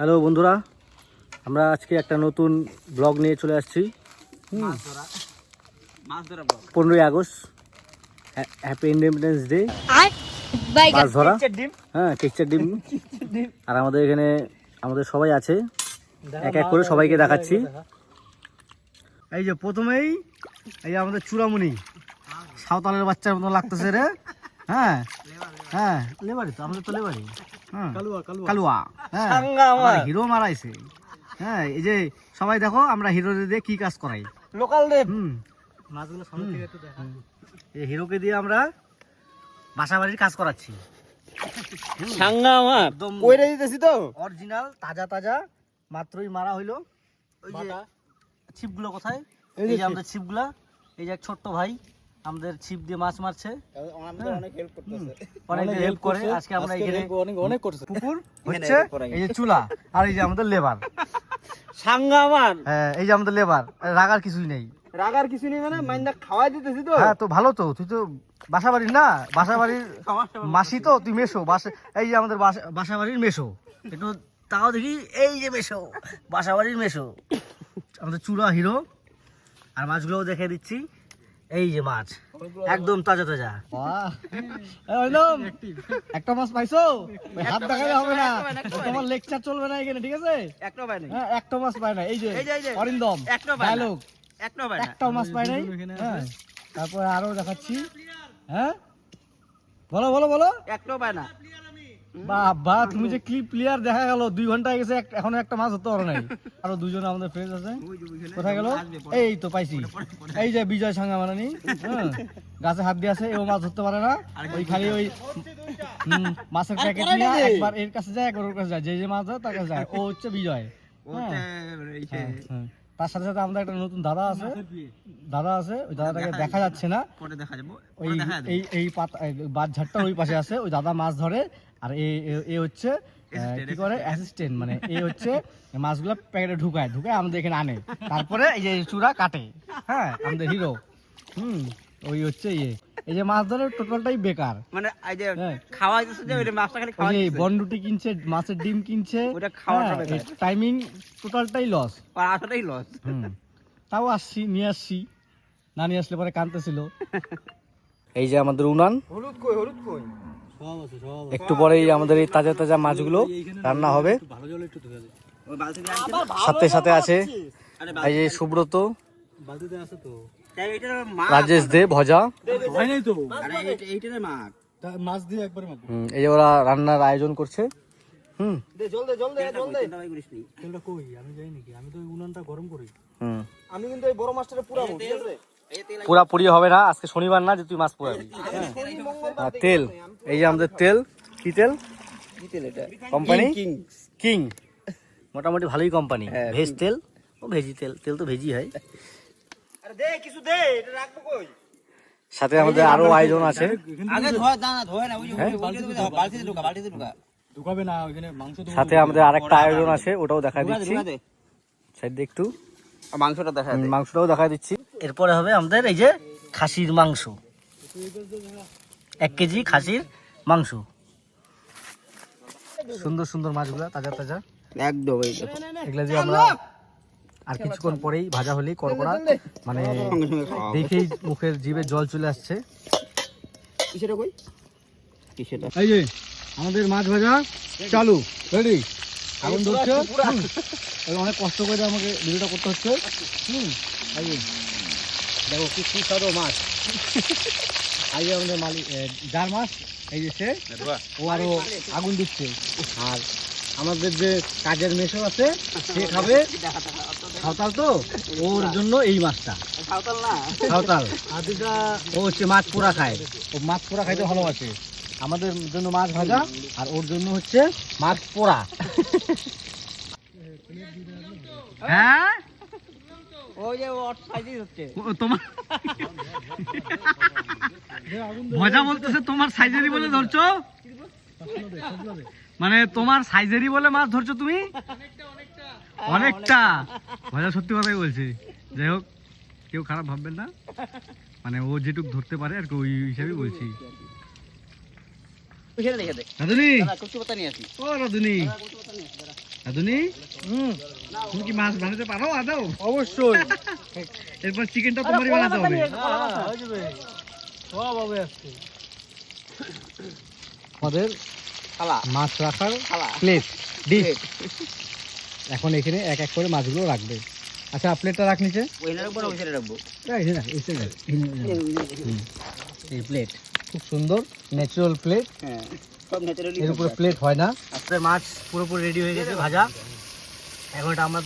Hello বন্ধুরা আমরা আজকে একটা নতুন ব্লগ নিয়ে চলে আসছি। মাছ ধরা। মাছ ধরা ব্লগ। পনেরোই আগস্ট হ্যাপি ইন্ডিপেন্ডেন্স ডে মাছ ধরা। হ্যাঁ কেকচার ডিম। আর আমাদের এখানে আমাদের সবাই আছে। এক এক করে সবাইকে দেখাচ্ছি। এই যে প্রথমেই এই যে আমাদের চূড়ামণি। সাঁওতালের বাচ্চার মতো লাগতেছে রে। হ্যাঁ। হ্যাঁ লেবারি তো আমাদের তো লেবারি। হ্যাঁ কালুয়া হ্যাঁ। হিরো মারাইছে। হ্যাঁ এই যে সবাই দেখো আমরা হিরো দিয়ে কি কাজ করাই। লোকাল হুম। মাছগুলো সামনে থেকে একটু দেখা। এই হিরোকে দিয়ে আমরা বাসা বাড়ির কাজ করাচ্ছি। সাঙ্গা আমার। কইরে দিতেছি তো। অরিজিনাল তাজা তাজা মাত্রই মারা হইল। ওই যে ছিপগুলো কোথায়? এই যে আমাদের ছিপগুলা এই যে এক ছোট্ট ভাই। আমাদের ছিপ দিয়ে মাছ মারছে। অনেক হেল্প করতেছে। অনেক হেল্প করে। আজকে আমরা এখানে অনেক করতেছে। পুকুর হচ্ছে এই যে চুলা আর এই যে আমাদের লেবার। সাঙ্গা আমার হ্যাঁ এই যে আমাদের লেবার। রাগার কিছুই নেই। রাগার কিছু নেই মানে মাইন্ডা খাওয়াই দিতেছি তো। হ্যাঁ তো ভালো তো। তুই তো বাসা বাড়ির না? বাসা বাড়ির মাসি তো? তুই মেশো বাসা এই যে আমাদের বাসা- বাসা বাড়ির মেশো একটু তাও দেখি। এই যে মেশো বাসা বাড়ির মেশো আমাদের চূড়া হিরো। আর মাছগুলোও দেখে দিচ্ছি। এই যে মাছ। একদম তাজা তাজা। একটা মাছ পাইছো? হাত দেখালে হবে না। তোমার লেকচার চলবে না এখানে ঠিক আছে? একটা পাই হ্যাঁ একটা মাছ পায় না এই যে। অরিন্দম একটা পায় না। একটা পাই না একটাও মাছ পাই নাই। হ্যাঁ। তারপরে আরও দেখাচ্ছি। হ্যাঁ? বলো বলো বলো। একটাও পায় না। বাবা তুমি যে ক্লিপ প্লেয়ার দেখা গেল? দুই ঘণ্টা গেছে এখনও একটা মাছ হতে পারো নাই। আরও দুজন আমাদের ফ্রেন্ড আছে। কোথায় গেল? এই তো পাইছি। এই যে বিজয় সাঙ্গা মানানি হ্যাঁ। গাছে হাত দিয়ে আছে এও মাছ ধরতে পারে না। ওই খালি ওই মাছের প্যাকেট নিয়ে একবার এর কাছে যায় একবার ওর কাছে যায়। যে যে মাছ ধরে তার কাছে যায়। ও হচ্ছে বিজয়। হ্যাঁ। হ্যাঁ, হ্যাঁ। তার সাথে সাথে আমাদের একটা নতুন দাদা আছে। দাদা আছে ওই দাদাটাকে দেখা যাচ্ছে। না। পরে দেখা যাব ওই এই এই পাতা বাদ ঝাড়টার ওই পাশে আছে। ওই দাদা মাছ ধরে আর এ হচ্ছে কি করে? অ্যাসিস্ট্যান্ট মানে এ হচ্ছে মাছগুলো প্যাকেটে ঢুকায় ঢুকায় আমাদের এখানে আনে। তারপরে এই যে চূড়া কাটে হ্যাঁ আমাদের হিরো হুম ওই হচ্ছে ইয়ে। এই যে মাছ ধরে টোটালটাই বেকার। মানে এই যে হ্যাঁ। খাওয়াই দিতেছে যে ওইটা মাছটা খালি ওই খাওয়াই যে দিতেছে। বনরুটি কিনছে মাছের ডিম কিনছে ওটা বেকার। টাইমিং টোটালটাই লস আর আসলেই লস হুম। তাও আসছি নিয়ে আসছি। না নিয়ে আসলে পরে কানতেছিল এই যে আমাদের উনান। হলুদ কই হলুদ কই? একটু পরেই আমাদের এই তাজা তাজা মাছগুলো রান্না হবে। সাথে সাথে আছে এই যে সুব্রত রাজেশ দে ভজা। এই ওরা রান্নার আয়োজন করছে। হুম। আমি কিন্তু এই বড় মাছটা পুরাবো ঠিক আছে? এই পুরা পুরি হবে না আজকে শনিবার না যে তুই মাছ পুরাবি। আর তেল। এই যে আমাদের তেল কি তেল? কি তেল এটা? কোম্পানি? কিং কিং মোটামুটি ভালোই কোম্পানি। হ্যাঁ, ভেজ তেল ও ভেজি তেল তেল তো ভেজি হয়। আরে দে কিছু দে এটা রাখব কই? সাথে আমাদের আরও আয়োজন আছে। আগে ধোয়া দানা ধোয়া না ওই যে বালতিতে ঢুকা বালতিতে ঢুকা বালতিতে ঢুকা। সাথে আমাদের আরেকটা আয়োজন আছে ওটাও দেখা দিচ্ছি। সাইড একটু। মাংসটা দেখা মাংসটাও দেখা দিচ্ছি। এরপরে হবে আমাদের এই যে খাসির মাংস। এক কেজি খাসির মাংস। সুন্দর সুন্দর মাছগুলো তাজা তাজা। একদম এই দেখো। যে আমরা আর কিছুক্ষণ পরেই ভাজা হলেই করকড়া মানে দেখেই মুখের জিভে জল চলে আসছে। কিসেটা এই যে আমাদের মাছ ভাজা চালু রেডি আগুন ধরছে? অনেক কষ্ট করে আমাকে ভিডিওটা করতে হচ্ছে। হুম এই দেখো কি সুস্বাদু মাছ। যে আমাদের মালিক যার মাছ এই যে সে ও আরও আগুন দিচ্ছে। আর আমাদের যে কাজের মেশো আছে সে খাবে সাঁওতাল তো ওর জন্য এই মাছটা। সাঁওতাল না। সাঁওতাল ও হচ্ছে মাছ পোড়া খায়। ও মাছ পোড়া খাইতে ভালোবাসে। আমাদের জন্য মাছ ভাজা আর ওর জন্য হচ্ছে মাছ পোড়া। হ্যাঁ? ওই যে ওর সাইজই হচ্ছে। তোমার মজা বলতেছে তোমার সাইজেরই বলে ধরছো? মানে তোমার সাইজেরই বলে মাছ ধরছো তুমি? অনেকটা। মজা সত্যি কথাই বলছি। যাই হোক কেউ খারাপ ভাববেন না। মানে ও যেটুক ধরতে পারে আর কি ওই হিসাবে বলছি। রাধুনি! ও রাধুনি! আদুনি? হুম। তুমি কি মাছ বানাতে পারো আদৌ? অবশ্যই। এরপর চিকেনটা তোমারই বানাতে হবে। সব হবে আজকে। আমাদের মাছ রাখার প্লেট ডিশ এখন এখানে এক এক করে মাছগুলো রাখবে। আচ্ছা প্লেটটা রাখ নিচে। এই প্লেট খুব সুন্দর ন্যাচুরাল প্লেট হ্যাঁ। সব ন্যাচারালি এর উপরে প্লেট হয় না। আজকে মাছ পুরোপুরি রেডি হয়ে গেছে ভাজা। এখন এটা আমরা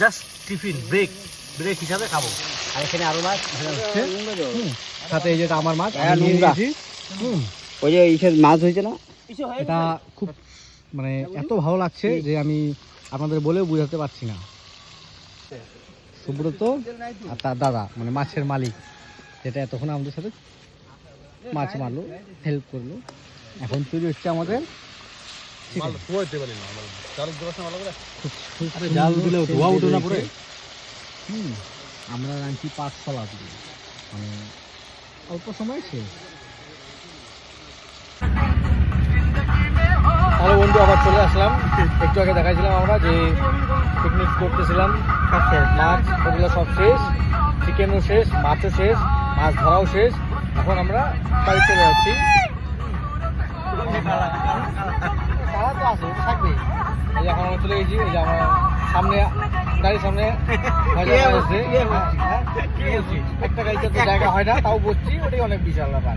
জাস্ট টিফিন ব্রেক ব্রেক হিসাবে খাব। আর এখানে আরও মাছ হচ্ছে। সাথে এই যেটা আমার মাছ আমি হ্যাঁ। ওই যে ইসের মাছ হয়েছে না? এটা খুব মানে এত ভালো লাগছে যে আমি আপনাদের বলেও বোঝাতে পারছি না। সুব্রত আর তার দাদা মানে মাছের মালিক যেটা এতক্ষণ আমাদের সাথে মাছ মারলো হেল্প করল। এখন তৈরি হচ্ছে আমাদের chicken। খুব- খুব সুন্দর তৈরি হয়েছে। হুম, আমরা রাঁধছি পাঁচ ফলা দিয়ে মানে অল্প সময় শেষ। হ্যালো বন্ধু আবার চলে আসলাম। একটু আগে দেখাইছিলাম আমরা যে পিকনিক করতেছিলাম। মাছ ওগুলো সব শেষ। চিকেনও শেষ মাছও শেষ মাছ ধরাও শেষ। এখন আমরা বাড়ি চলে যাচ্ছি। খাওয়া তো আছে, ওটা এই এখন আমরা চলে গেছি এই যে আমরা সামনে গাড়ির সামনে একটা গাড়িতে তো জায়গা হয় না তাও বসছি ওটাই অনেক বিশাল ব্যাপার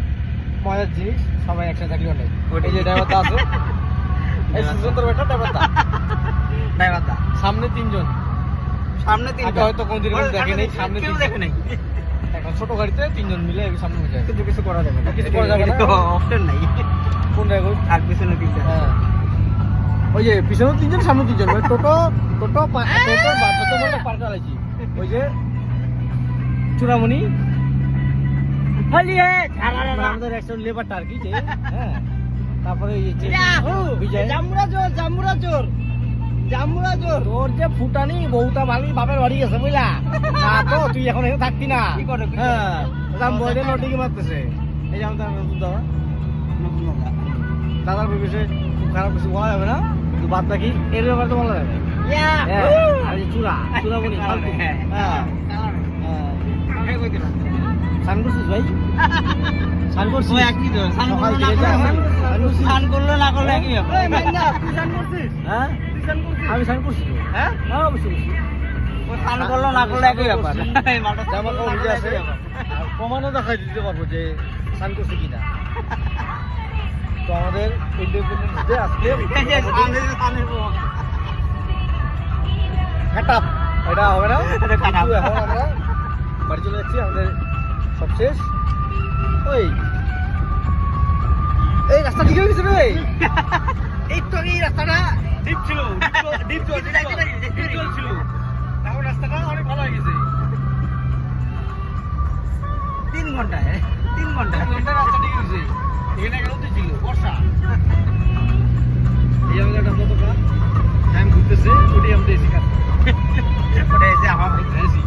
মজার জিনিস সবাই একসাথে থাকলে অনেক ওটাই যে ড্রাইভারটা আছে এই সুন্দর বেটা ড্রাইভারটা ড্রাইভারটা সামনে তিনজন সামনে তিন আগে হয়তো কোনদিন এরকম দেখেনি সামনে কেউ তিনজন। দেখে নাই এখন ছোট গাড়িতে তিনজন মিলে সামনে বসে আছে। কিন্তু কিছু করা যাবে না কিছু করা যাবে না। অপশন নাই আর পিছনে হ্যাঁ। ওই যে পিছনে তিনজন সামনে তিনজন। টোটো টোটো পা- টোটো বা টোটো বলতে পার চালাইছি। ওই যে চূড়ামণি আমাদের একজন লেবারটা আর কি যে হ্যাঁ। তারপরে এই যে বিজয়। জামুরা জোর জামুরা জোর জামুরা জোর তোর যে ফুটানি বউটা ভালো বাপের বাড়ি গেছে বুঝলা? না তো তুই এখন এখানে থাকতি না? হ্যাঁ। নটিকে মারতেছে। এই যে আমাদের দাদা দাদার বিষয়ে খুব খারাপ কিছু বলা যাবে না কিন্তু বাদ বাকি এর ব্যাপারে তো বলা যাবে। আর এই চূড়া চূড়া বলি ফালতু। স্নান করছিস ভাই। স্নান করছিস একই তো, স্নান করল না করল, স্নান করছিস? স্নান করল না করল একই হ্যাঁ? আমি স্নান করছি হ্যাঁ? অবশ্যই স্নান করল না করল একই ব্যাপার। এই মালটা জামা কাপড় ভিজে আছে আর প্রমাণও দেখাই দিতে পারব যে স্নান করছে কিনা। তো আমাদের ইন্ডিপেন্ডেন্স ডে আজকে। এটা হবে না। কিন্তু এখন আমরা বাড়ি চলে যাচ্ছি আমাদের সব শেষ। ওই। এই রাস্তা ঠিক হয়ে গেছে রে। এই তো এই রাস্তাটা ডিপ ছিল ডিপ ছিল ডিপ ছিল এখন রাস্তাটা অনেক ভালো হয়ে গেছে। তিন ঘন্টায় তিন ঘণ্টা এক ঘণ্টা রাস্তা ঠিক হয়েছে। এখানে একটা উঠে ছিল, বর্ষা। এই জায়গাটা হ্যাঁ, আমরা তো টাইম ঘুরতেছে ওটি আমাদের এসে কাজ এরপরে এসে আমার এসি